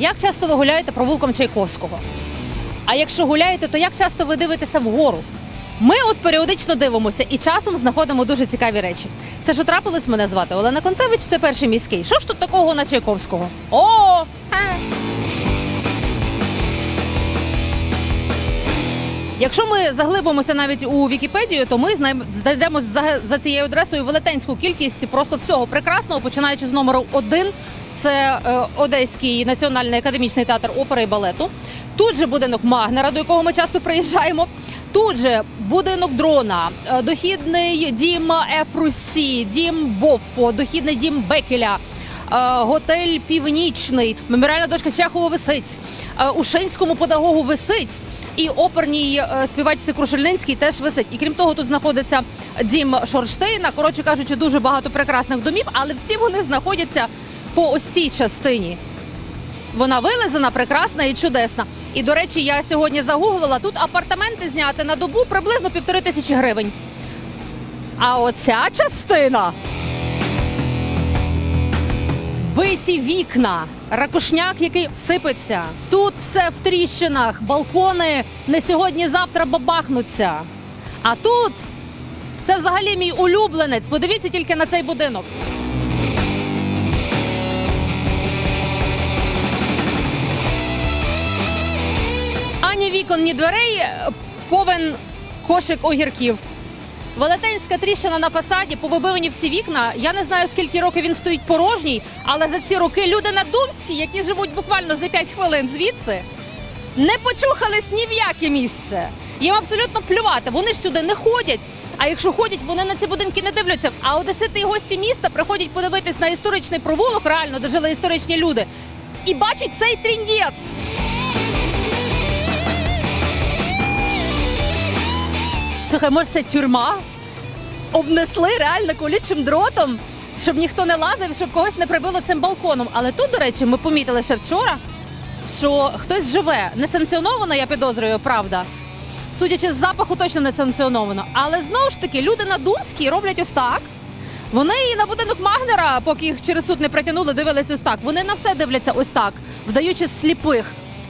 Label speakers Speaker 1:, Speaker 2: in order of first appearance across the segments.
Speaker 1: Як часто ви гуляєте провулком Чайковського? А якщо гуляєте, то як часто ви дивитеся вгору? Ми от періодично дивимося і часом знаходимо дуже цікаві речі. Це що трапилось, мене звати Олена Концевич, це перший міський. Що ж тут такого на Чайковського? О! Якщо ми заглибимося навіть у Вікіпедію, то ми знай- знайдемо за цією адресою велетенську кількість просто всього прекрасного, починаючи з номеру 1, це е, Одеський національний академічний театр опери і балету. Тут же будинок Магнера, до якого ми часто приїжджаємо. Тут же будинок дрона, е, дохідний дім Ефрусі, дім Боффо, дохідний дім Бекеля. е, Готель Північний, меморіальна дошка Чехова висить, е, Ушинському педагогу висить, і оперній співачці Крушельнинській теж висить. І крім того, тут знаходиться дім Шорштейна. Коротше кажучи, дуже багато прекрасних домів, але всі вони знаходяться по ось цій частині. Вона вилизана, прекрасна і чудесна. І до речі, я сьогодні загуглила тут апартаменти зняти на добу приблизно півтори тисячі гривень. А оця частина. Биті вікна, ракушняк, який сипеться. Тут все в тріщинах, балкони не сьогодні-завтра бабахнуться. А тут це взагалі мій улюбленець. Подивіться тільки на цей будинок. Вікон, ні дверей, повен кошик огірків. Велетенська тріщина на фасаді, повибивані всі вікна. Я не знаю, скільки років він стоїть порожній, але за ці роки люди на Думській, які живуть буквально за 5 хвилин звідси, не почухались ні в яке місце. Їм абсолютно плювати. Вони ж сюди не ходять. А якщо ходять, вони на ці будинки не дивляться. А одесити і гості міста приходять подивитись на історичний провулок, реально, де жили історичні люди, і бачать цей тріндєць. Слухай, може це тюрма? Обнесли реально колючим дротом, щоб ніхто не лазив, щоб когось не прибило цим балконом. Але тут, до речі, ми помітили ще вчора, що хтось живе несанкціоновано, я підозрюю, правда. Судячи з запаху, точно не санкціоновано. Але знову ж таки, люди на Думській роблять ось так. Вони і на будинок Магнера, поки їх через суд не притягнули, дивились ось так. Вони на все дивляться ось так, вдаючи сліпих.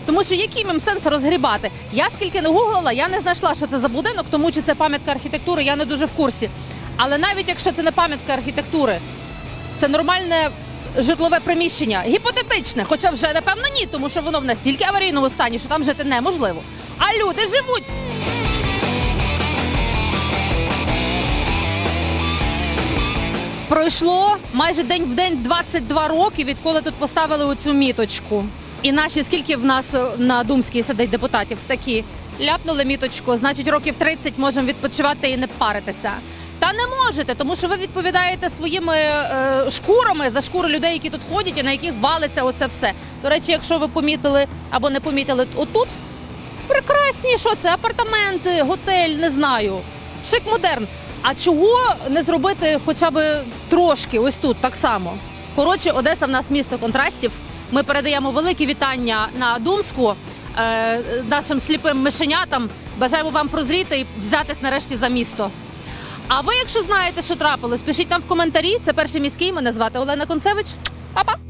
Speaker 1: Тому що який їм сенс розгрібати? Я скільки не гуглила, я не знайшла, що це за будинок, тому чи це пам'ятка архітектури, я не дуже в курсі. Але навіть якщо це не пам'ятка архітектури, це нормальне житлове приміщення, гіпотетичне, хоча вже напевно ні, тому що воно в настільки аварійному стані, що там жити неможливо. А люди живуть. Пройшло майже день в день 22 роки, відколи тут поставили оцю міточку. І наші скільки в нас е, на Думській сидить депутатів такі ляпнули міточку, значить років 30 можемо відпочивати і не паритися. Та не можете, тому що ви відповідаєте своїми е, шкурами за шкури людей, які тут ходять і на яких валиться оце все. До речі, якщо ви помітили або не помітили, отут прекрасні, що це апартаменти, готель, не знаю. Шик модерн. А чого не зробити хоча б трошки ось тут так само? Коротше, Одеса в нас місто контрастів. Ми передаємо великі вітання на Думську е, нашим сліпим мишенятам. Бажаємо вам прозріти і взятись нарешті за місто. А ви, якщо знаєте, що трапилось, пишіть нам в коментарі. Це перший міський. Мене звати Олена Концевич. Па-па!